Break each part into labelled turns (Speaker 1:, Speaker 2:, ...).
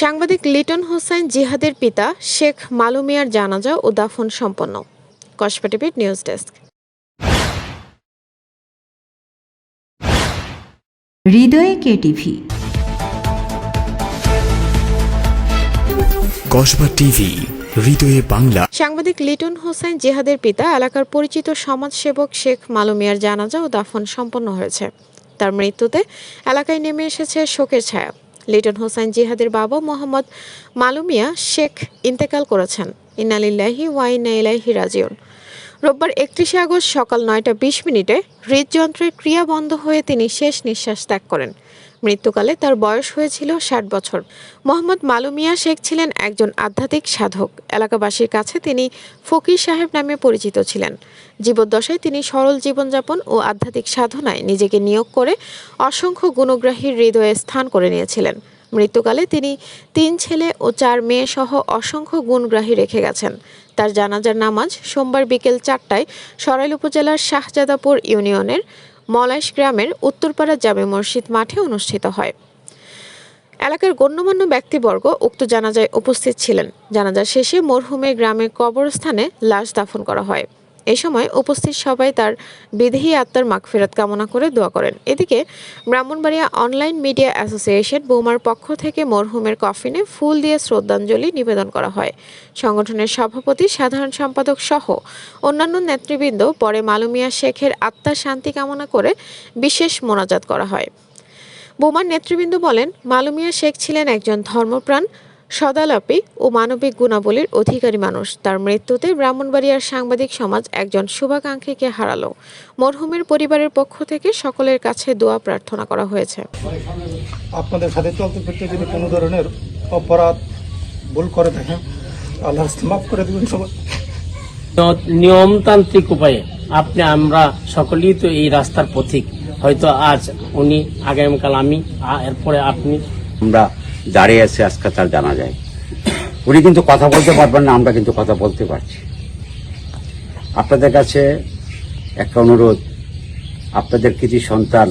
Speaker 1: সাংবাদিক লিটন হোসেন জিহাদের পিতা শেখ মালুমিয়ার জানাজা ও দাফন সম্পন্ন। কসবাটিভিট নিউজ ডেস্ক।
Speaker 2: হৃদয়ে কেটিভি
Speaker 3: কসবা টিভি হৃদয়ে বাংলা।
Speaker 1: সাংবাদিক লিটন হোসেন জিহাদের পিতা এলাকার পরিচিত সমাজসেবক শেখ মালুমিয়ার জানাজা ও দাফন সম্পন্ন হয়েছে। তার মৃত্যুতে এলাকায় নেমে এসেছে শোকের ছায়া। লিটন হোসেন জিহাদের বাবা মোহাম্মদ মালুমিয়া শেখ ইন্তেকাল করেছেন। ইনালিল্লাহি ওয়াইনা ইলাইহি রাজিউন। রোববার একত্রিশে আগস্ট সকাল নয়টা বিশ মিনিটে হৃদযন্ত্রের ক্রিয়া বন্ধ হয়ে তিনি শেষ নিঃশ্বাস ত্যাগ করেন। মৃত্যুকালে তার বয়স হয়েছিল ষাট বছর। মোহাম্মদ মালুমিয়া শেখ ছিলেন একজন আধ্যাত্মিক সাধক। এলাকাবাসীর কাছে তিনি ফকির সাহেব নামে পরিচিত ছিলেন। জীবদ্দশায় তিনি সরল জীবনযাপন ও আধ্যাত্মিক সাধনায় নিজেকে নিয়োগ করে অসংখ্য গুণগ্রাহীর হৃদয়ে স্থান করে নিয়েছিলেন। মৃত্যুকালে তিনি তিন ছেলে ও চার মেয়ে সহ অসংখ্য গুণগ্রাহী রেখে গেছেন। তার জানাজার নামাজ সোমবার বিকেল চারটায় সরাইল উপজেলার শাহজাদাপুর ইউনিয়নের মলাইশ গ্রামের উত্তরপাড়া জামে মসজিদ মাঠে অনুষ্ঠিত হয়। এলাকার গণ্যমান্য ব্যক্তিবর্গ উক্ত জানাজায় উপস্থিত ছিলেন। জানাজা শেষে মরহুমের গ্রামের কবরস্থানে লাশ দাফন করা হয়। এই সময় উপস্থিত সবাই তার বিদেহী আত্মার মাগফিরাত কামনা করে দোয়া করেন। এদিকে ব্রাহ্মণবাড়িয়া অনলাইন মিডিয়া অ্যাসোসিয়েশন বোমার পক্ষ থেকে মরহুমের কফিনে ফুল দিয়ে শ্রদ্ধাঞ্জলি নিবেদন করা হয়। সংগঠনের সভাপতি, সাধারণ সম্পাদক সহ অন্যান্য নেতৃবৃন্দ, পরে মালুমিয়া শেখের আত্মার শান্তি কামনা করে বিশেষ মোনাজাত করা হয়। বোমার নেতৃবৃন্দ বলেন, মালুমিয়া শেখ ছিলেন একজন ধর্মপ্রাণ সদালাপী ও মানবিক গুণাবলীর অধিকারী মানুষ। তার মৃত্যুতে ব্রাহ্মণবাড়িয়ার সাংবাদিক সমাজ একজন শুভাকাঙ্ক্ষীকে হারালো। মরহুমের পরিবারের পক্ষ থেকে সকলের কাছে দোয়া প্রার্থনা করা হয়েছে।
Speaker 4: আপনাদের সাথে চলতে ফিরতে যদি কোনো ধরনের অপরাধ ভুল করে থাকেন আল্লাহ মাফ করে দেবেন সবাই।
Speaker 5: নিয়মতান্ত্রিক উপায়ে আপনি আমরা সকলেই তো এই রাস্তার পথিক। হয়তো আজ উনি আগামীকাল আমি এরপরে আপনি।
Speaker 6: আমরা দাঁড়িয়ে আছে, আজকে তার জানা যায়। উনি কিন্তু কথা বলতে পারবেন না, আমরা কিন্তু কথা বলতে পারছি। আপনাদের কাছে একটা অনুরোধ, আপনাদের কৃতি সন্তান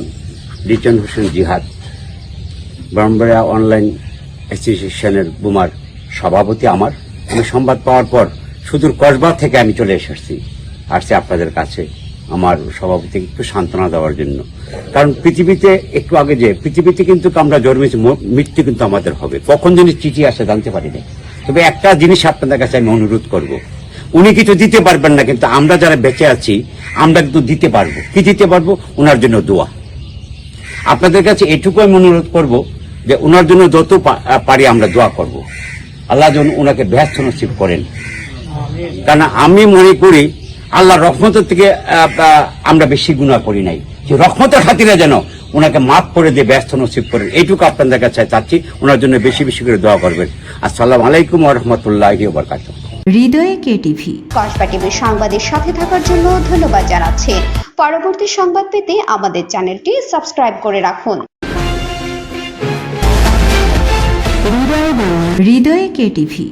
Speaker 6: লিটন হোসেন জিহাদ, ব্রাহ্মণবাড়িয়া অনলাইন অ্যাসোসিয়েশনের বুমার সভাপতি আমার। আমি সংবাদ পাওয়ার পর সুদূর কসবা থেকে আমি চলে এসেছি, আসছি আপনাদের কাছে। আমার সভাপতিকে একটু সান্ত্বনা দেওয়ার জন্য। কারণ পৃথিবীতে একটু আগে যে, পৃথিবীতে কিন্তু আমরা জন্মেছি মৃত্যু কিন্তু আমাদের হবে। কখন যিনি চিঠি আসে, জানতে পারি না তবে একটা জিনিস আপনাদের কাছে আমি অনুরোধ করব। উনি কিছু দিতে পারবেন না, কিন্তু আমরা যারা বেঁচে আছি, আমরা কিন্তু দিতে পারব। কি দিতে পারব? ওনার জন্য দোয়া। আপনাদের কাছে এটুকু আমি অনুরোধ করব যে ওনার জন্য যত পারি আমরা দোয়া করব। আল্লাহ যেন ওনাকে ব্যস্ত নসিব করেন। কারণ আমি মনে করি আল্লাহ রহমতের থেকে আমরা বেশি গুণা করি নাই। যে রহমতের খাতিরে যেন ওনাকে মাফ করে দিয়ে ব্যস্ত নসিব করেন। এইটুকু আপনাদের কাছে চাচ্ছি ওনার জন্য বেশি বেশি করে দোয়া করবেন। আসসালামু আলাইকুম রহমতুল্লাহ বরকাত
Speaker 2: হৃদয়ে কেটিভি
Speaker 7: কসবা টিভির সংবাদের সাথে থাকার জন্য ধন্যবাদ জানাচ্ছি। পরবর্তী সংবাদ পেতে আমাদের চ্যানেলটি সাবস্ক্রাইব করে রাখুন।
Speaker 2: হৃদয়ে কেটিভি